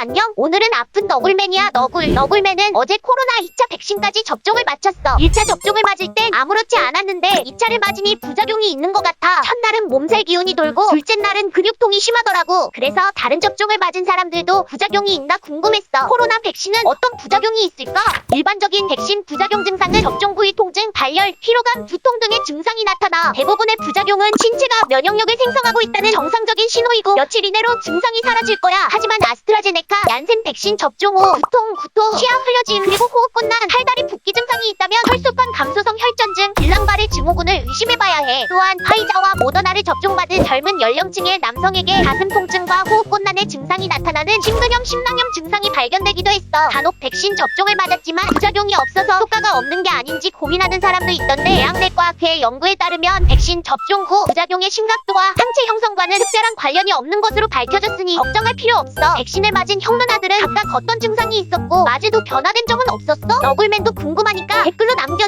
안녕. 오늘은 아픈 너굴맨이야, 너굴. 너굴맨은 어제 코로나 2차 백신까지 접종을 마쳤어. 1차 접종을 맞을 땐 아무렇지 않았는데 2차를 맞으니 부작용이 있는 것 같아. 첫날은 몸살 기운이 돌고 둘째 날은 근육통이 심하더라고. 그래서 다른 접종을 맞은 사람들도 부작용이 있나 궁금했어. 코로나 백신은 어떤 부작용이 있을까? 일반적인 백신 부작용 증상은 접종 부위 통증, 발열, 피로감, 두통 등의 증상이 나타나 대부분의 부작용은 신체가 면역력을 생성하고 있다는 정상적인 신호이고 며칠 이내로 증상이 사라질 거야. 하지만 아스트라제네카, 얀센 백신 접종 후 두통, 구토, 취향 흘려짐, 그리고 호흡곤란, 팔다리 붓기 증상이 있다면 혈소판 감소성 혈전증, 길랑발의 증후군을 의심해봐야 해. 또한 화이자와 모더나를 접종받은 젊은 연령층의 남성에게 가슴 통증과 호흡곤란의 증상이 나타나는 심근염, 심낭염 증상이 발견되기도 했어. 간혹 백신 접종을 맞았지만 부작용이 없어서 효과가 없는 게 아닌지 고민하는 사람도 있던데 대학내과학회 연구에 따르면 백신 접종 후 부작용의 심각도와 상체 형성과는 특별한 관련이 없는 것으로 밝혀졌으니 걱정할 필요 없어. 백신을 맞은 형 누나들은 각각 어떤 증상이 있었고 후 변화된 점은 없었어? 너굴맨도 궁금하니까 댓글로 남겨.